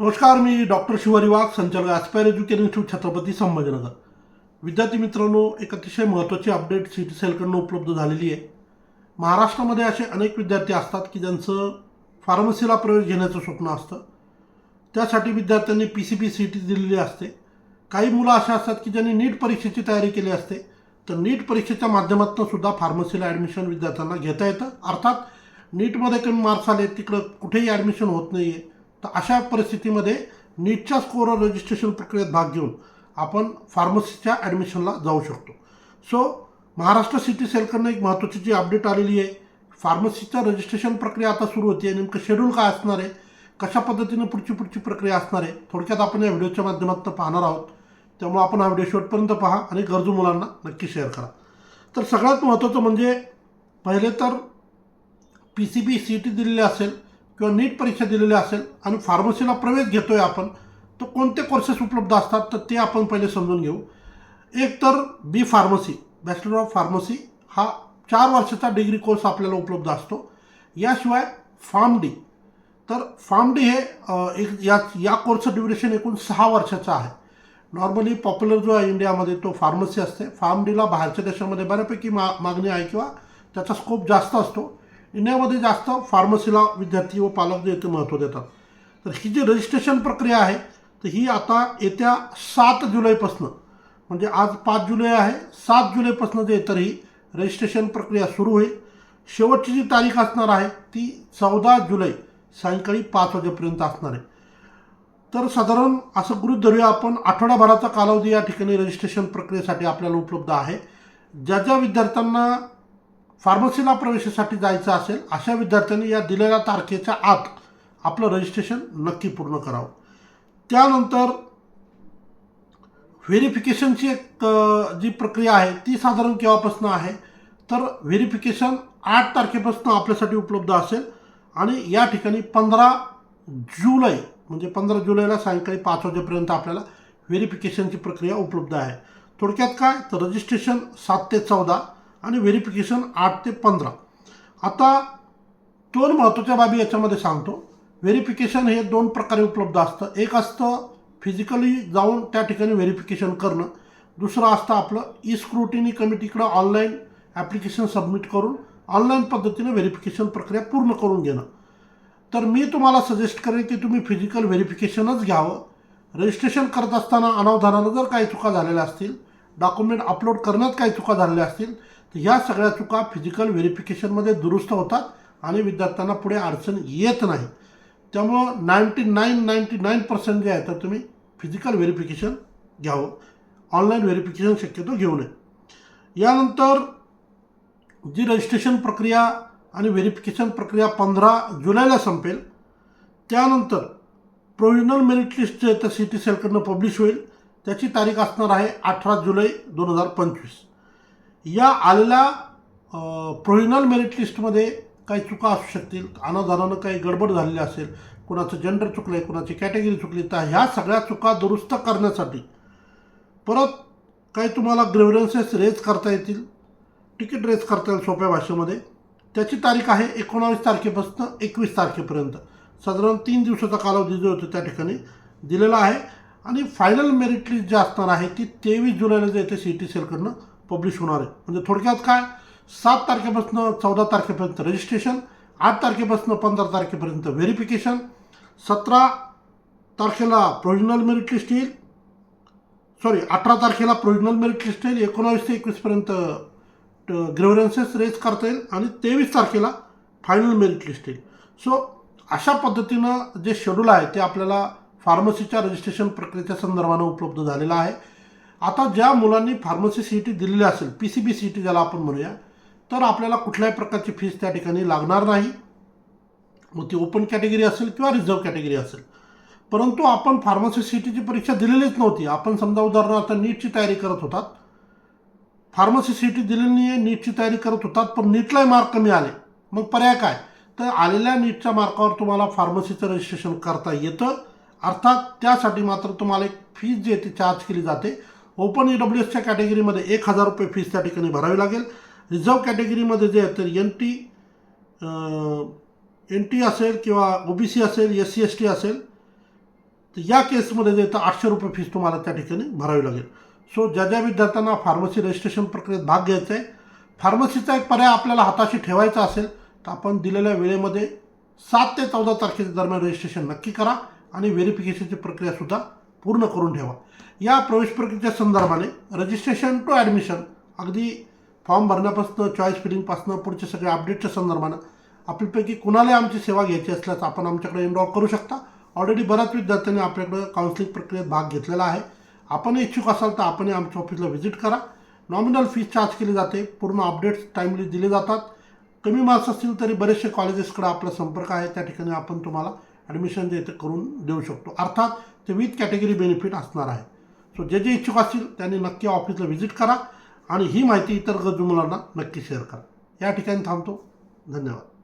नमस्कार मी डॉक्टर शिवारी वाघ संचालक aspire education institute Chhatrapati Sambhajinagar. विद्यार्थी मित्रांनो एक अतिशय महत्त्वाची अपडेट सिटी सेलकडनं उपलब्ध झालेली आहे. महाराष्ट्रामध्ये असे अनेक विद्यार्थी असतात की ज्यांचं फार्मसीला प्रवेश घेण्याचं स्वप्न असतं. त्यासाठी विद्यार्थ्यांनी P C P C T दिलेली असते. काही मुलं अशा असतात की ज्यांनी नीट परीक्षेची तयारी केली असते. तर नीट परीक्षेच्या माध्यमातून सुद्धा फार्मसीला ॲडमिशन विद्यार्थ्यांना घेता येतं. अर्थात नीटमध्ये कमी मार्क्स आले तिकडं कुठेही ॲडमिशन होत नाही आहे तर अशा परिस्थितीमध्ये नीटच्या स्कोअर रजिस्ट्रेशन प्रक्रियेत भाग घेऊन आपण फार्मसीच्या ॲडमिशनला जाऊ शकतो. सो महाराष्ट्र सिटी सेलकडनं एक महत्त्वाची जी अपडेट आलेली आहे. फार्मसीचं रजिस्ट्रेशन प्रक्रिया आता सुरू होती आहे नेमकं शेड्यूल काय असणार आहे? कशा पद्धतीनं पुढची पुढची प्रक्रिया असणार आहे? थोडक्यात आपण या व्हिडिओच्या माध्यमातून पाहणार आहोत. त्यामुळे आपण हा व्हिडिओ शेवटपर्यंत पहा आणि गरजू मुलांना नक्की शेअर करा. तर सगळ्यात महत्त्वाचं म्हणजे पहिले तर P C B C T दिलेली असेल. किंवा नीट परीक्षा दिलेली असेल आणि फार्मसीला प्रवेश घेतो आहे आपण तर कोणते कोर्सेस उपलब्ध असतात? तर ते आपण पहिले समजून घेऊ. एक तर B pharmacy bachelor of pharmacy हा चार वर्षाचा डिग्री कोर्स आपल्याला उपलब्ध असतो. याशिवाय फार्म डी तर फार्म डी हे एक या या कोर्सचं ड्युरेशन एकूण सहा वर्षाचं आहे. नॉर्मली पॉप्युलर जो आहे इंडियामध्ये तो फार्मसी असते. फार्म डीला बाहेरच्या देशामध्ये बऱ्यापैकी मा मागणी आहे किंवा त्याचा स्कोप जास्त असतो. इंडियामध्ये जास्त फार्मसीला विद्यार्थी व पालक जे ते महत्त्व देतात. तर ही जी रजिस्ट्रेशन प्रक्रिया आहे तर ही आता येत्या सात जुलैपासनं म्हणजे आज पाच जुलै आहे सात जुलैपासनं जे तर ही रजिस्ट्रेशन प्रक्रिया सुरू होईल. शेवटची जी तारीख असणार आहे ती चौदा जुलै सायंकाळी पाच वाजेपर्यंत असणार आहे. तर साधारण असं गृहित धरूया आपण आठवडाभराचा कालावधी या ठिकाणी रजिस्ट्रेशन प्रक्रियेसाठी आपल्याला उपलब्ध आहे. ज्या ज्या विद्यार्थ्यांना फार्मसीला प्रवेशासाठी जायचं असेल अशा विद्यार्थ्यांनी या दिलेल्या तारखेच्या आत आपलं रजिस्ट्रेशन नक्की पूर्ण करावं. त्यानंतर व्हेरिफिकेशनची एक जी प्रक्रिया आहे ती साधारण केव्हापासून आहे? तर व्हेरिफिकेशन आठ तारखेपासून आपल्यासाठी उपलब्ध असेल आणि या ठिकाणी पंधरा जुलै म्हणजे पंधरा जुलैला सायंकाळी पाच वाजेपर्यंत आपल्याला व्हेरिफिकेशनची प्रक्रिया उपलब्ध आहे. थोडक्यात काय? तर रजिस्ट्रेशन सात ते चौदा आणि व्हेरिफिकेशन आठ ते पंधरा. आता दोन महत्त्वाच्या बाबी याच्यामध्ये सांगतो. व्हेरिफिकेशन हे दोन प्रकारे उपलब्ध असतं. एक असतं फिजिकली जाऊन त्या ठिकाणी व्हेरिफिकेशन करणं. दुसरं असतं आपलं ई स्क्रुटिनी कमिटीकडं ऑनलाईन ॲप्लिकेशन सबमिट करून ऑनलाईन पद्धतीनं व्हेरिफिकेशन प्रक्रिया पूर्ण करून घेणं. तर मी तुम्हाला सजेस्ट करेन की तुम्ही फिजिकल व्हेरिफिकेशनच घ्यावं. रजिस्ट्रेशन करत असताना अनावधानानं जर काही चुका झालेल्या असतील डॉक्युमेंट अपलोड करण्यात काही चुका झालेल्या असतील तर ह्या सगळ्या चुका फिजिकल व्हेरिफिकेशनमध्ये दुरुस्त होतात आणि विद्यार्थ्यांना पुढे अडचण येत नाही. त्यामुळं ninety nine ninety nine percent जे आहे तर तुम्ही फिजिकल व्हेरिफिकेशन घ्यावं. ऑनलाईन व्हेरिफिकेशन शक्यतो घेऊ नये. यानंतर जी रजिस्ट्रेशन प्रक्रिया आणि व्हेरिफिकेशन प्रक्रिया पंधरा जुलैला संपेल त्यानंतर प्रोविजनल मेरिट लिस्ट जे तर सी टी सेलकडनं पब्लिश होईल. त्याची तारीख असणार आहे अठरा जुलै दोन हजार पंचवीस. या आलेल्या प्रोव्हिजनल मेरिट लिस्टमध्ये काही चुका असू शकतील अनाधारानं काही गडबड झालेली असेल कुणाचं जेंडर चुकलं आहे कुणाची कॅटेगरी चुकली तर ह्या सगळ्या चुका दुरुस्त करण्यासाठी परत काही तुम्हाला ग्रेव्हरन्सेस रेज करता येतील तिकीट रेज करता येईल सोप्या भाषेमध्ये. त्याची तारीख आहे एकोणावीस तारखेपासून एकवीस तारखेपर्यंत. साधारण तीन दिवसाचा कालावधी जो होतो त्या ठिकाणी दिलेला आहे. आणि फायनल मेरिट लिस्ट जी असणार आहे ती तेवीस जुलैला जे येते सी टी सेलकडनं पब्लिश होणार आहे. म्हणजे थोडक्यात काय? सात तारखेपासून चौदा तारखेपर्यंत रजिस्ट्रेशन आठ तारखेपासून पंधरा तारखेपर्यंत व्हेरिफिकेशन सतरा तारखेला प्रोविजनल मेरिट लिस्ट येईल. सॉरी अठरा तारखेला प्रोविजनल मेरिट लिस्ट येईल. एकोणावीस ते एकवीसपर्यंत ग्रेव्हरन्सेस रेज करता येईल आणि तेवीस तारखेला फायनल मेरिट लिस्ट येईल. सो अशा पद्धतीनं जे शेड्यूल आहे ते आपल्याला फार्मसीच्या रजिस्ट्रेशन प्रक्रियेच्या संदर्भानं उपलब्ध झालेला आहे. आता ज्या मुलांनी फार्मसी सी टी दिलेली असेल P C B C E T ज्याला आपण म्हणूया तर आपल्याला कुठल्याही प्रकारची फीस त्या ठिकाणी लागणार नाही. मग ती ओपन कॅटेगरी असेल किंवा रिझर्व कॅटेगरी असेल. परंतु आपण फार्मसी सी टीची परीक्षा दिलेलीच नव्हती. आपण समजा उदाहरणार्थ नीटची तयारी करत होतात. फार्मसी सी टी दिलेली नाही आहे नीटची तयारी करत होतात पण नीटलाही मार्क कमी आले. मग पर्याय काय? तर आलेल्या नीटच्या मार्कावर तुम्हाला फार्मसीचं रजिस्ट्रेशन करता येतं. अर्थात त्यासाठी मात्र तुम्हाला एक फीस जी आहे ती चार्ज केली जाते. ओपन ई डब्ल्यू एसच्या कॅटेगरीमध्ये एक हजार रुपये फीस त्या ठिकाणी भरावी लागेल. रिझर्व कॅटेगरीमध्ये जे आहे तर एन टी एन टी असेल किंवा ओ बी सी असेल एस सी एस टी असेल तर या केसमध्ये जे तर आठशे रुपये फीस तुम्हाला त्या ठिकाणी भरावी लागेल. सो ज्या ज्या विद्यार्थ्यांना फार्मसी रजिस्ट्रेशन प्रक्रियेत भाग घ्यायचा आहे फार्मसीचा एक पर्याय आपल्याला हाताशी ठेवायचा असेल तर आपण दिलेल्या वेळेमध्ये सात ते चौदा तारखेच्या दरम्यान रजिस्ट्रेशन नक्की करा. आणि व्हेरिफिकेशनची प्रक्रियासुद्धा पूर्ण करून ठेवा. या प्रवेश प्रक्रियेच्या संदर्भाने रजिस्ट्रेशन टू ॲडमिशन अगदी फॉर्म भरण्यापासून चॉईस फिलिंगपासून पुढच्या सगळ्या अपडेटच्या संदर्भानं आपल्यापैकी कुणालाही आमची सेवा घ्यायची असल्यास आपण आमच्याकडे इनरॉल करू शकता. ऑलरेडी बऱ्याच विद्यार्थ्यांनी आपल्याकडे काउन्सिलिंग प्रक्रियेत भाग घेतलेला आहे. आपण इच्छुक असाल तर आपणही आमच्या ऑफिसला व्हिजिट करा. नॉमिनल फीस चार्ज केली जाते. पूर्ण अपडेट्स टाईमली दिले जातात. कमी मार्क्स असतील तरी बरेचसे कॉलेजेसकडे आपला संपर्क आहे. त्या ठिकाणी आपण तुम्हाला ॲडमिशन जे करून देऊ शकतो. अर्थात ते विथ कॅटेगरी बेनिफिट असणार आहे. सो जे जे इच्छुक असतील त्यांनी नक्की ऑफिसला व्हिजिट करा आणि ही माहिती इतर गरजू मुलांना नक्की शेअर करा. या ठिकाणी थांबतो. धन्यवाद.